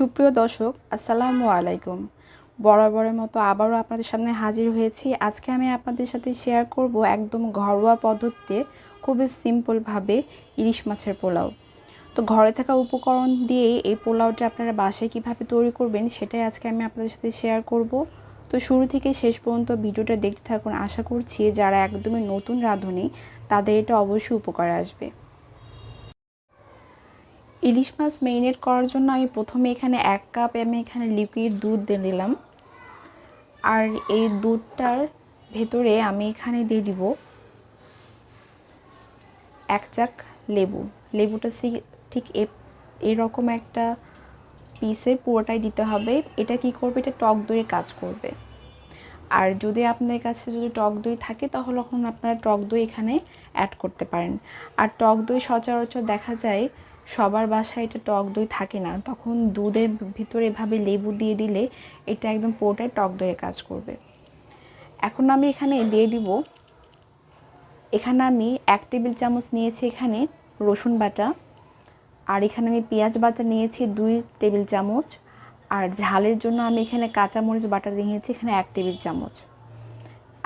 সুপ্রিয় দর্শক, আসসালামু আলাইকুম। বরাবরের মতো আবারও আপনাদের সামনে হাজির হয়েছি। আজকে আমি আপনাদের সাথে শেয়ার করব একদম ঘরোয়া পদ্ধতিতে খুবই সিম্পলভাবে ইলিশ মাছের পোলাও। তো ঘরে থাকা উপকরণ দিয়েই এই পোলাওটা আপনারা বাসায় কীভাবে তৈরি করবেন সেটাই আজকে আমি আপনাদের সাথে শেয়ার করব। তো শুরু থেকে শেষ পর্যন্ত ভিডিওটা দেখতে থাকুন। আশা করছি যারা একদমই নতুন রাঁধুনি, তাদের এটা অবশ্যই উপকারে আসবে। ইলিশ মাছ মেরিনেট করার জন্য আমি প্রথমে এখানে এক কাপ আমি এখানে লিকুইড দুধ দিয়ে নিলাম আর এই দুধটার ভেতরে আমি এখানে দিয়ে দিব এক চাক লেবু। লেবুটা ঠিক এরকম একটা পিসের পুরোটাই দিতে হবে। এটা কি করবে? এটা টক দইয়ের কাজ করবে। আর যদি আপনার কাছে যদি টক দই থাকে, তাহলে তখন আপনারা টক দই এখানে অ্যাড করতে পারেন। আর টক দই সচরাচর দেখা যায় সবার বাসায় এটা টক দই থাকে না, তখন দুধের ভিতরে এভাবে লেবু দিয়ে দিলে এটা একদম পুরোটাই টক দইয়ের কাজ করবে। এখন আমি এখানে দিয়ে দিব, এখানে আমি এক টেবিল চামচ নিয়েছি এখানে রসুন বাটা, আর এখানে আমি পেঁয়াজ বাটা নিয়েছি দুই টেবিল চামচ, আর ঝালের জন্য আমি এখানে কাঁচামরিচ বাটা নিয়েছি এখানে এক টেবিল চামচ।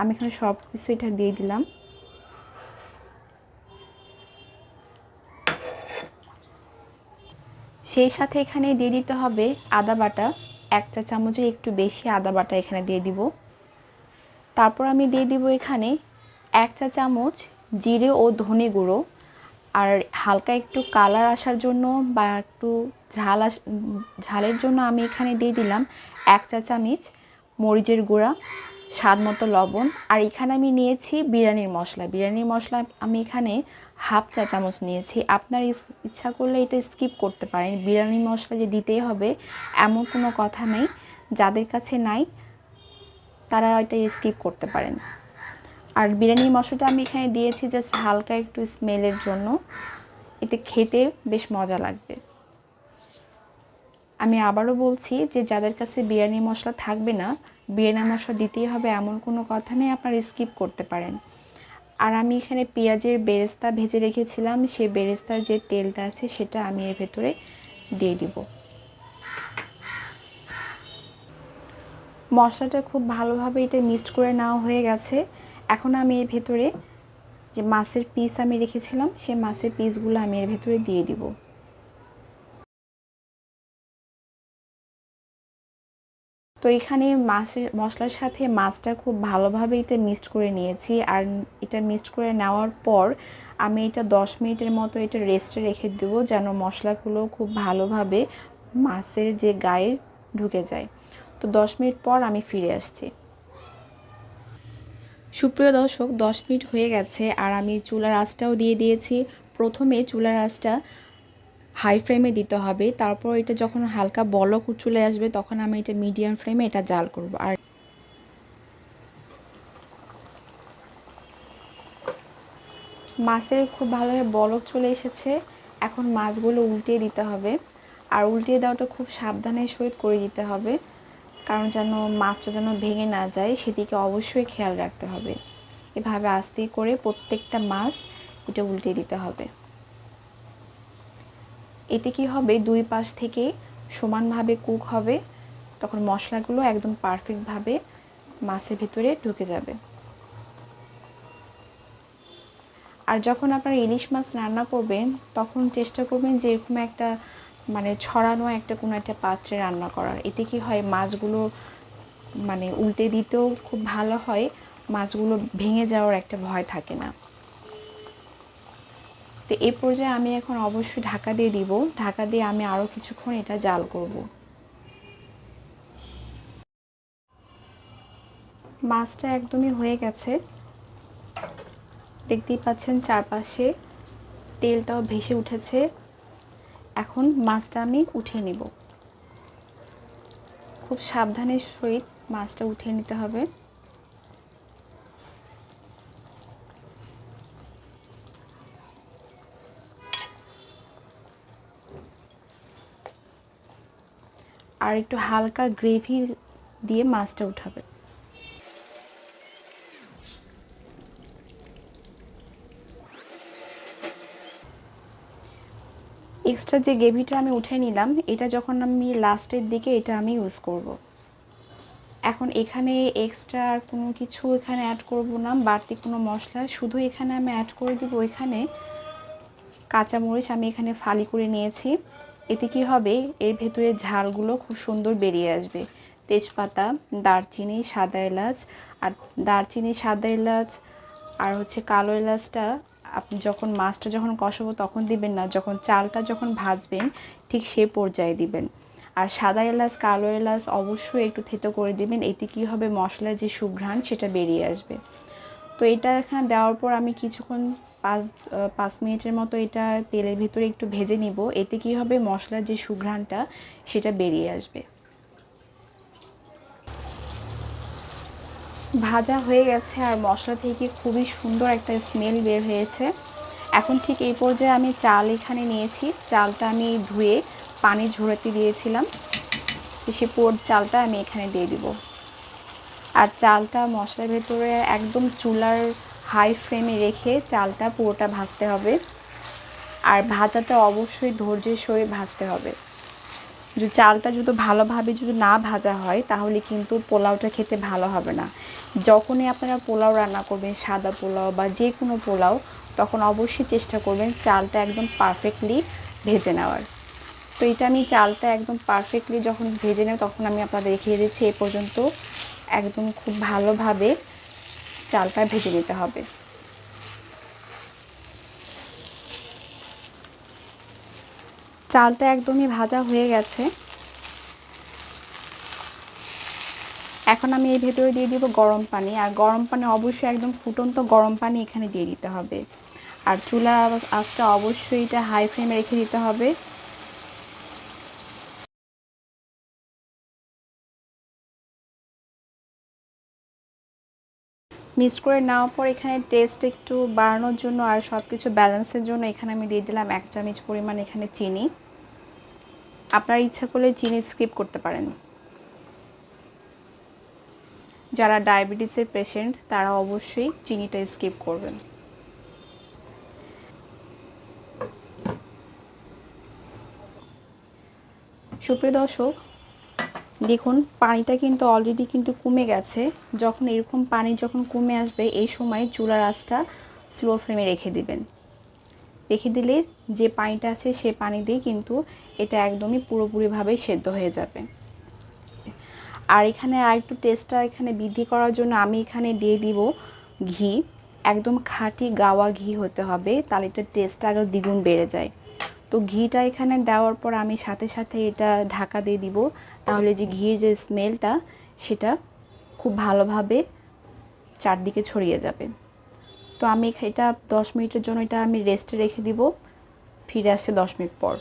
আমি এখানে সব কিছু এটা দিয়ে দিলাম। সেই সাথে এখানে দিয়ে দিতে হবে আদা বাটা। এক চা চামচের একটু বেশি আদা বাটা এখানে দিয়ে দিব। তারপর আমি দিয়ে দিব এখানে এক চা চামচ জিরে ও ধনে গুঁড়ো। আর হালকা একটু কালার আসার জন্য বা একটু ঝাল আস, ঝালের জন্য আমি এখানে দিয়ে দিলাম এক চা চামচ মরিচের গুঁড়া। স্বাদ মতো লবণ। আর এখানে আমি নিয়েছি বিরিয়ানির মশলা। বিরিয়ানির মশলা আমি এখানে হাফ চা চামচ নিয়েছি। আপনার ইচ্ছা করলে এটা স্কিপ করতে পারেন। বিরিয়ানি মশলা যে দিতেই হবে, এমন কোনো কথা নেই। যাদের কাছে নাই, তারা এটা স্কিপ করতে পারেন। আর বিরিয়ানির মশলাটা আমি এখানে দিয়েছি জাস্ট হালকা একটু স্মেলের জন্য। এতে খেতে বেশ মজা লাগবে। আমি আবারও বলছি যে যাদের কাছে বিরিয়ানি মশলা থাকবে না বিরিয়ানি মশলা দিতেই হবে, এমন কোনো কথা নেই, আপনারা স্কিপ করতে পারেন। আর আমি এখানে পেঁয়াজের বেরেস্তা ভেজে রেখেছিলাম, সেই বেরেস্তার যে তেলটা আছে সেটা আমি এর ভেতরে দিয়ে দিব। মশলাটা খুব ভালোভাবে এটা মিক্সড করে নেওয়া হয়ে গেছে। এখন আমি এর ভেতরে যে মাছের পিস আমি রেখেছিলাম, সেই মাছের পিসগুলো আমি এর ভেতরে দিয়ে দিব। তো এখানে মাছের, মশলার সাথে মাছটা খুব ভালোভাবে এটা মিক্সড করে নিয়েছি। আর এটা মিক্সড করে নেওয়ার পর আমি এটা দশ মিনিটের মতো এটা রেস্টে রেখে দেবো যেন মশলাগুলো খুব ভালোভাবে মাছের যে গায়ে ঢুকে যায়। তো দশ মিনিট পর আমি ফিরে আসছি। সুপ্রিয় দর্শক, দশ মিনিট হয়ে গেছে আর আমি চুলার আঁচটাও দিয়ে দিয়েছি। প্রথমে চুলার আঁচটা হাই ফ্লেমে দিতে হবে। তারপর এটা যখন হালকা বলক চলে আসবে, তখন আমি এটা মিডিয়াম ফ্লেমে এটা জাল করব। আর মাছের খুব ভালোভাবে বলক চলে এসেছে। এখন মাছগুলো উল্টিয়ে দিতে হবে। আর উল্টিয়ে দেওয়াটা খুব সাবধানের সহিত করে দিতে হবে, কারণ যেন মাছটা যেন ভেঙে না যায়, সেদিকে অবশ্যই খেয়াল রাখতে হবে। এভাবে আস্তে করে প্রত্যেকটা মাছ এটা উল্টিয়ে দিতে হবে। এতে কি হবে? দুই পাশ থেকে সমানভাবে কুক হবে। তখন মশলাগুলো একদম পারফেক্টভাবে মাছের ভিতরে ঢুকে যাবে। আর যখন আপনারা ইলিশ মাছ রান্না করবেন, তখন চেষ্টা করবেন যে এরকম একটা মানে ছড়ানো একটা কোনো একটা পাত্রে রান্না করার। এতে কি হয়? মাছগুলো মানে উল্টে দিতেও খুব ভালো হয়। মাছগুলো ভেঙে যাওয়ার একটা ভয় থাকে না। তো এই পর্যায়ে আমি এখন অবশ্যই ঢাকা দিয়ে দিব। ঢাকা দিয়ে আমি আরও কিছুক্ষণ এটা জাল করব। মাছটা একদমই হয়ে গেছে। দেখতেই পাচ্ছেন চারপাশে তেলটাও ভেসে উঠেছে। এখন মাছটা আমি উঠিয়ে নিব। খুব সাবধানের সহিত মাছটা উঠিয়ে নিতে হবে। আর একটু হালকা গ্রেভি দিয়ে মাছটা উঠাবে এক্সট্রা যে গ্রেভিটা আমি উঠে নিলাম, এটা যখন আমি লাস্টের দিকে এটা আমি ইউজ করব। এখন এখানে এক্সট্রা আর কোনো কিছু এখানে অ্যাড করব না, বাড়তি কোনো মশলা, শুধু এখানে আমি অ্যাড করে দেবো এখানে কাঁচামরিচ আমি এখানে ফালি করে নিয়েছি এতে কি হবে? এর ভেতরে ঝালগুলো খুব সুন্দর বেরিয়ে আসবে। তেজপাতা, দারচিনি, সাদা এলাচ আর দারচিনি, সাদা এলাচ আর হচ্ছে কালো এলাচটা আপনি যখন মাছটা যখন কষাবো তখন দিবেন না, যখন চালটা যখন ভাজবেন ঠিক সে পর্যায়ে দিবেন। আর সাদা এলাচ, কালো এলাচ অবশ্যই একটু থেতো করে দিবেন, এতে কী হবে? মশলার যে সুঘ্রাণ সেটা বেরিয়ে আসবে। তো এটা এখানে দেওয়ার পর আমি কিছুক্ষণ পাঁচ পাঁচ মিনিটের মতো এটা তেলের ভিতরে একটু ভেজে নিব। এতে কী হবে? মশলার যে সুঘ্রাণটা, সেটা বেরিয়ে আসবে। ভাজা হয়ে গেছে আর মশলা থেকে খুবই সুন্দর একটা স্মেল বের হয়েছে। এখন ঠিক এই পর্যায়ে আমি চাল এখানে নিয়েছি। চালটা আমি ধুয়ে পানি ঝরাতে দিয়েছিলাম। সে পোর চালটা আমি এখানে দিয়ে দিব। আর চালটা মশলার ভেতরে একদম চুলার হাই ফ্লেমে রেখে চালটা পুরোটা ভাজতে হবে। আর ভাজাটা অবশ্যই ধৈর্যের সয়ে ভাজতে হবে। যদি চালটা যদি ভালোভাবে যদি না ভাজা হয়, তাহলে কিন্তু পোলাওটা খেতে ভালো হবে না। যখনই আপনারা পোলাও রান্না করবেন, সাদা পোলাও বা যে কোনো পোলাও, তখন অবশ্যই চেষ্টা করবেন চালটা একদম পারফেক্টলি ভেজে নেওয়ার। তো এটা আমি চালটা একদম পারফেক্টলি যখন ভেজে নেব, তখন আমি আপনাদের দেখিয়ে দিচ্ছি, এ পর্যন্ত একদম খুব ভালোভাবে চালটা ভেজে নিতে হবে। চালটা একদমই ভাজা হয়ে গেছে। এখন আমি এর ভেতরে দিয়ে দিব গরম পানি। আর গরম পানি অবশ্যই একদম ফুটন্ত গরম পানি এখানে দিয়ে দিতে হবে। আর চুলা আঁচটা অবশ্যই এটা হাই ফ্লেমে রেখে দিতে হবে। মিক্সড করে নেওয়ার পর এখানে টেস্ট একটু বাড়ানোর জন্য আর সব কিছু ব্যালেন্সের জন্য এখানে আমি দিয়ে দিলাম এক চামচ পরিমাণ এখানে চিনি। আপনার ইচ্ছা করলে চিনি স্কিপ করতে পারেন। যারা ডায়াবেটিসের পেশেন্ট তারা অবশ্যই চিনিটা স্কিপ করবেন। সুপ্রিয় দর্শক দেখুন, পানিটা কিন্তু অলরেডি কিন্তু কমে গেছে। যখন এরকম পানি যখন কমে আসবে, এই সময় চুলার আঁচটা স্লো ফ্লেমে রেখে দিবেন। রেখে দিলে যে পানিটা আছে, সে পানি দিয়ে কিন্তু এটা একদমই পুরোপুরিভাবে সেদ্ধ হয়ে যাবে। আর এখানে আর একটু টেস্টটা এখানে বৃদ্ধি করার জন্য আমি এখানে দিয়ে দিব ঘি। একদম খাঁটি গাওয়া ঘি হতে হবে, তাহলে এটার টেস্টটা আগে দ্বিগুণ বেড়ে যায়। তো ঘিটা এখানে দেওয়ার পর আমি সাথে সাথে এটা ঢাকা দিয়ে দিব। তাহলে যে ঘির যে স্মেলটা, সেটা খুব ভালোভাবে চারদিকে ছড়িয়ে যাবে। তো আমি এটা দশ মিনিটের জন্য এটা আমি রেস্টে রেখে দিব। ফিরে আসছে দশ মিনিট পর।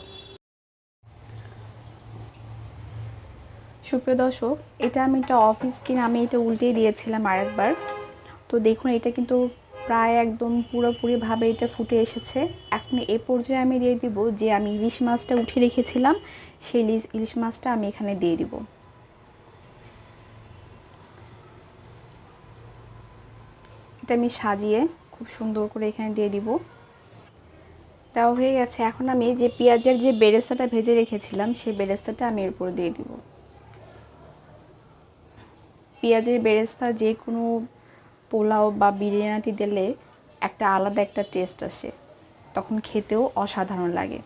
সুপ্রিয় দর্শক, এটা আমি একটা অফিস কিনে আমি এটা উল্টেই দিয়েছিলাম আরেকবার। তো দেখুন, এটা কিন্তু প্রায় একদম পুরোপুরিভাবে এটা ফুটে এসেছে। এখন এ পর্যায়ে আমি দিয়ে দিব যে আমি ইলিশ মাছটা উঠে রেখেছিলাম, সেই ইলিশ মাছটা আমি এখানে দিয়ে দিব। এটা আমি সাজিয়ে খুব সুন্দর করে এখানে দিয়ে দিব। দেওয়া হয়ে গেছে। এখন আমি যে পেঁয়াজের যে বেরেস্তাটা ভেজে রেখেছিলাম, সেই বেরেস্তাটা আমি এর উপর দিয়ে দিব। পেঁয়াজের বেরেস্তা যে কোনো পোলাও বা বিরিয়ানিতে দিলে একটা আলাদা একটা টেস্ট আসে। তখন খেতেও অসাধারণ লাগে।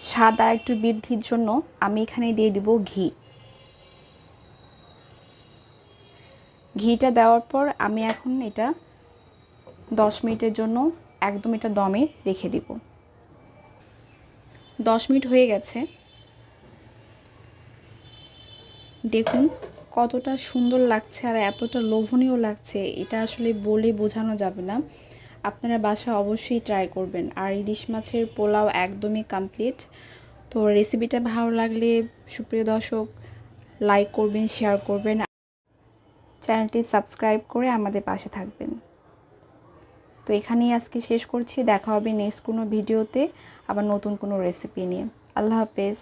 স্বাদ আর একটু বৃদ্ধির জন্য আমি এখানে দিয়ে দিব ঘি। ঘিটা দেওয়ার পর আমি এখন এটা দশ মিনিটের জন্য একদম এটা দমে রেখে দিব। দশ মিনিট হয়ে গেছে। দেখুন, কতটা সুন্দর লাগছে আর এতটা লোভনীয় লাগছে, এটা আসলে বলে বোঝানো যাবে না। আপনারা বাসা অবশ্যই ট্রাই করবেন। আর ইলিশ মাছের পোলাও একদমই কমপ্লিট তো রেসিপিটা ভালো লাগলে সুপ্রিয় দর্শক লাইক করবেন শেয়ার করবেন। চ্যানেলটি সাবস্ক্রাইব করে আমাদের পাশে থাকবেন। তো এখানেই আজকে শেষ করছি। দেখা হবে নেক্সট কোনো ভিডিওতে আবার নতুন কোনো রেসিপি নিয়ে। আল্লাহ হাফেজ।